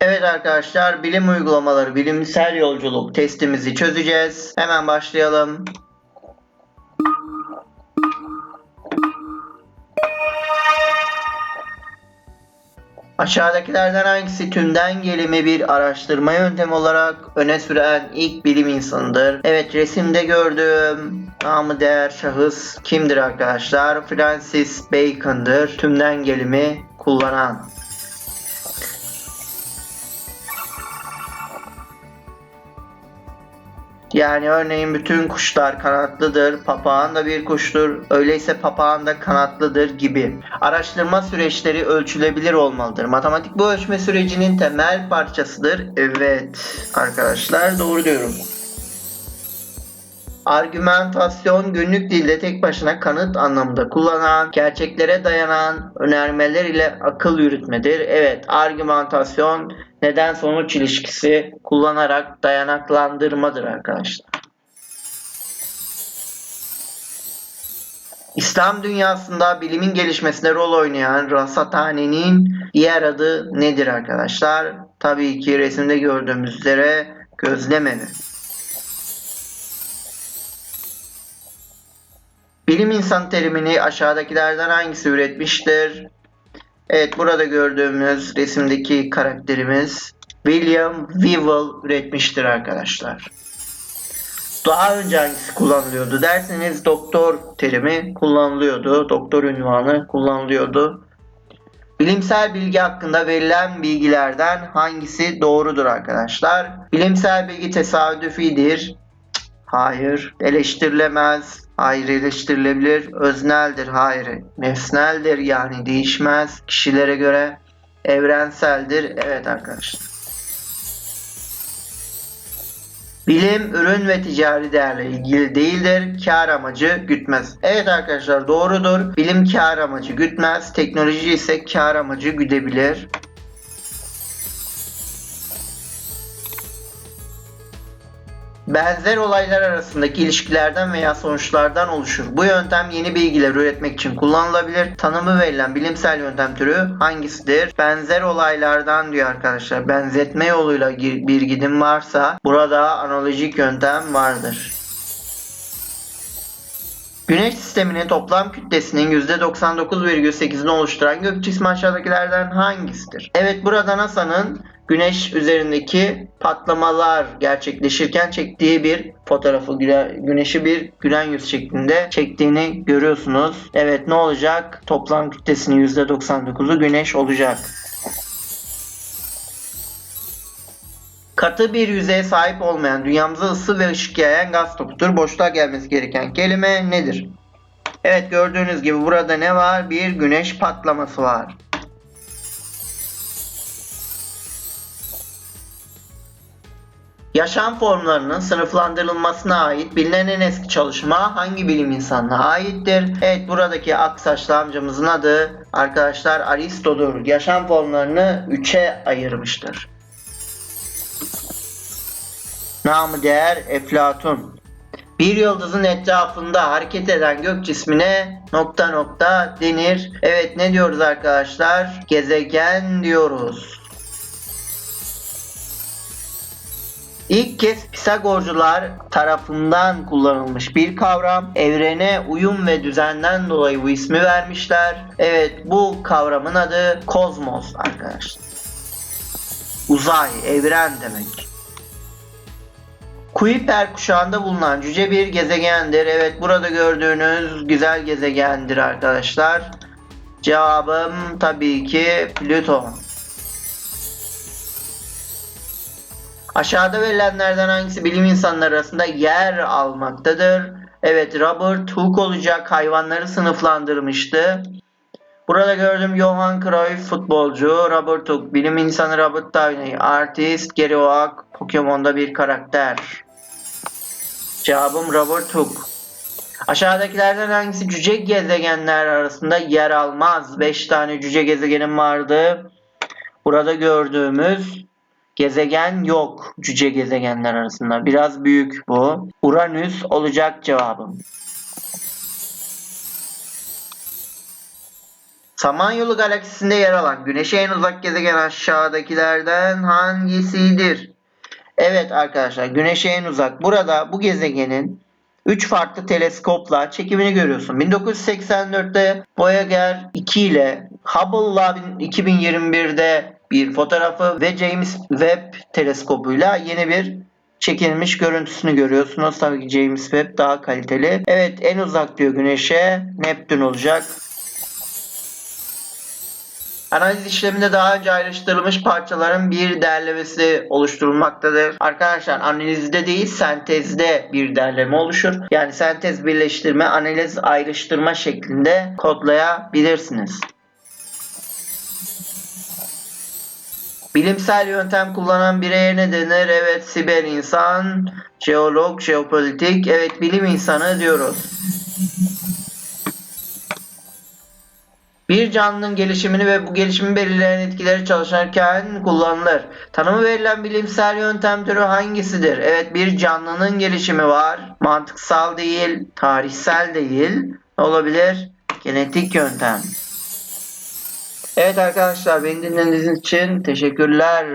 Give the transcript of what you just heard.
Evet arkadaşlar bilim uygulamaları bilimsel yolculuk testimizi çözeceğiz. Hemen başlayalım. Aşağıdakilerden hangisi tümden gelimi bir araştırma yöntemi olarak öne süren ilk bilim insanıdır? Evet resimde gördüğüm namı değer şahıs kimdir arkadaşlar? Francis Bacon'dır. Tümden gelimi kullanan. Yani örneğin bütün kuşlar kanatlıdır, papağan da bir kuştur, öyleyse papağan da kanatlıdır gibi. Araştırma süreçleri ölçülebilir olmalıdır. Matematik bu ölçme sürecinin temel parçasıdır. Evet arkadaşlar doğru diyorum. Argümentasyon günlük dilde tek başına kanıt anlamında kullanılan, gerçeklere dayanan önermeler ile akıl yürütmedir. Evet, argümentasyon neden sonuç ilişkisi kullanarak dayanaklandırmadır arkadaşlar. İslam dünyasında bilimin gelişmesine rol oynayan rasathanenin diğer adı nedir arkadaşlar? Tabii ki resimde gördüğümüz üzere gözlem Bilim insanı terimini aşağıdakilerden hangisi üretmiştir? Evet burada gördüğümüz resimdeki karakterimiz William Weevil üretmiştir arkadaşlar. Daha önce hangisi kullanılıyordu derseniz doktor terimi kullanılıyordu. Doktor ünvanı kullanılıyordu. Bilimsel bilgi hakkında verilen bilgilerden hangisi doğrudur arkadaşlar? Bilimsel bilgi tesadüfidir. Hayır. Eleştirilemez. Hayır eleştirilebilir. Özneldir. Hayır. Nesneldir yani değişmez. Kişilere göre evrenseldir. Evet arkadaşlar. Bilim, ürün ve ticari değerle ilgili değildir. Kar amacı gütmez. Evet arkadaşlar doğrudur. Bilim kar amacı gütmez. Teknoloji ise kar amacı güdebilir. Benzer olaylar arasındaki ilişkilerden veya sonuçlardan oluşur. Bu yöntem yeni bilgiler üretmek için kullanılabilir. Tanımı verilen bilimsel yöntem türü hangisidir? Benzer olaylardan diyor arkadaşlar. Benzetme yoluyla bir gidim varsa burada analojik yöntem vardır. Güneş sisteminin toplam kütlesinin %99,8'ini oluşturan gök cismi aşağıdakilerden hangisidir? Evet burada NASA'nın Güneş üzerindeki patlamalar gerçekleşirken çektiği bir fotoğrafı güneşi bir gülen yüz şeklinde çektiğini görüyorsunuz. Evet ne olacak? Toplam kütlesinin %99'u güneş olacak. Katı bir yüzeye sahip olmayan dünyamıza ısı ve ışık yayan gaz topudur. Boşluğa gelmesi gereken kelime nedir? Evet gördüğünüz gibi burada ne var? Bir güneş patlaması var. Yaşam formlarının sınıflandırılmasına ait bilinen en eski çalışma hangi bilim insanına aittir? Evet buradaki aksaçlı amcamızın adı arkadaşlar Aristo'dur. Yaşam formlarını 3'e ayırmıştır. Namı değer Eflatun. Bir yıldızın etrafında hareket eden gök cismine nokta nokta denir. Evet ne diyoruz arkadaşlar? Gezegen diyoruz. İlk kez Pisagorcular tarafından kullanılmış bir kavram. Evrene uyum ve düzenden dolayı bu ismi vermişler. Evet bu kavramın adı kozmos arkadaşlar. Uzay, evren demek. Kuiper kuşağında bulunan cüce bir gezegendir. Evet burada gördüğünüz güzel gezegendir arkadaşlar. Cevabım tabii ki Plüton. Aşağıda verilenlerden hangisi bilim insanları arasında yer almaktadır? Evet Robert Hooke olacak hayvanları sınıflandırmıştı. Burada gördüm Johan Cruyff futbolcu, Robert Hooke bilim insanı Robert Downey, artist Gary Oak, Pokemon'da bir karakter. Cevabım Robert Hooke. Aşağıdakilerden hangisi cüce gezegenler arasında yer almaz? 5 tane cüce gezegenim vardı. Burada gördüğümüz Gezegen yok cüce gezegenler arasında. Biraz büyük bu. Uranüs olacak cevabım. Samanyolu galaksisinde yer alan Güneş'e en uzak gezegen aşağıdakilerden hangisidir? Evet arkadaşlar Güneş'e en uzak. Burada bu gezegenin 3 farklı teleskopla çekimini görüyorsun. 1984'te Voyager 2 ile Hubble'la 2021'de bir fotoğrafı ve James Webb teleskobuyla yeni bir çekilmiş görüntüsünü görüyorsunuz. Tabii ki James Webb daha kaliteli. Evet en uzak diyor Güneş'e Neptün olacak. Analiz işleminde daha önce ayrıştırılmış parçaların bir derlemesi oluşturulmaktadır. Arkadaşlar analizde değil sentezde bir derleme oluşur. Yani sentez birleştirme, analiz ayrıştırma şeklinde kodlayabilirsiniz. Bilimsel yöntem kullanan bireye ne denir? Evet siber insan, jeolog, jeopolitik. Evet bilim insanı diyoruz. Bir canlının gelişimini ve bu gelişimi belirleyen etkileri çalışırken kullanılır. Tanımı verilen bilimsel yöntem türü hangisidir? Evet bir canlının gelişimi var. Mantıksal değil, tarihsel değil. Ne olabilir? Genetik yöntem. Evet arkadaşlar beni dinlediğiniz için teşekkürler.